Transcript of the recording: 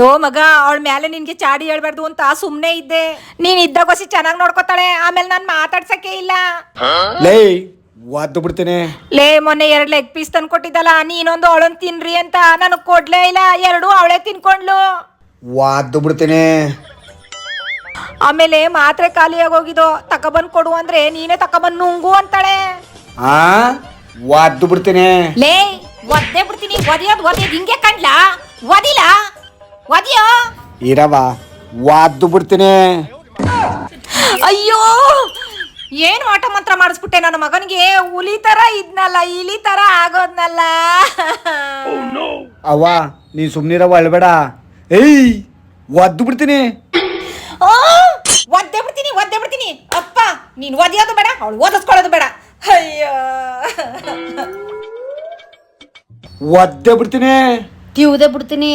Low ಮಗ ಅವಳ ಮೇಲೆ ನಿನ್ಗೆ ಚಾಡಿ ಹೇಳ್ಬಾರ್ದು ಅಂತ ಸುಮ್ನೆ ಇದ್ದೆ. ನೀನ್ ಇದ್ದಾಗೋಸಿ ಚೆನ್ನಾಗಿ ನೋಡ್ಕೊತಾಳೆ ಆಮೇಲೆ ನಾನ್ ಮಾತಾಡ್ಸಕ್ಕೆ ಇಲ್ಲ. ಲೇ ಒದ್ದು ಬಿಡ್ತೀನಿ. ಲೇ ಮೊನ್ನೆ ಎರಡು ಲೆಗ್ ಪೀಸ್ ತಂದು ಕೊಟ್ಟಿದ್ದಲ್ಲ ನೀನೊಂದು ಅವಳನ್ ತಿನ್ರಿ ಅಂತ ನನಗ್ ಕೊಡ್ಲೇ ಇಲ್ಲ ಎರಡು ಅವಳೆ ತಿನ್ಕೊಂಡ್ಲು. ಒದ್ದು ಬಿಡ್ತೀನಿ. ಆಮೇಲೆ ಮಾತ್ರೆ ಖಾಲಿ ಆಗೋಗಿದ್ದು ತಕೊಬಂದ್ ಕೊಡು ಅಂದ್ರೆ ನೀನೇ ತಕೊಬಂದ್ ನುಂಗು ಅಂತಾಳೆ. ಆ ಒದ್ದು ಬಿಡ್ತೀನಿ. ಲೇ ಒದ್ದೆ ಬಿಡ್ತೀನಿ ಒದಿಯೋದ್ ಒದಿಯೋದ್ ಹಿಂಗೆ ಕಂಡ್ಲಾ ಒದಿಲ? ಇರವ ವಾದ್ದು ಬಿಡ್ತೀನಿ. ಅಯ್ಯೋ ಏನ್ ಆಟ ಮಂತ್ರ ಮಾಡಿಸ್ಬಿಟ್ಟೆ ನನ್ನ ಮಗನಿಗೆ? ಹುಲಿ ತರ ಇದ್ನಲ್ಲ ಇಲಿ ತರ ಆಗೋದ್ನಲ್ಲ. ಅವ್ವ ನೀ ಸುಮ್ನಿರವ ಅಳ್ಬೇಡ. ಏಯ್ ಒದ್ದು ಬಿಡ್ತೀನಿ. ಆ, ಒದ್ದೆ ಬಿಡ್ತೀನಿ ಒದ್ದೆ ಬಿಡ್ತೀನಿ. ಅಪ್ಪ ನೀನ್ ಒದಿಯೋದು ಬೇಡ ಅವಳು ಓದಿಸ್ಕೊಳ್ಳೋದು ಬೇಡ. ಅಯ್ಯೋ. ಒದ್ದೆ ಬಿಡ್ತೀನಿ. ತಿವ್ದೆ ಬಿಡ್ತೀನಿ.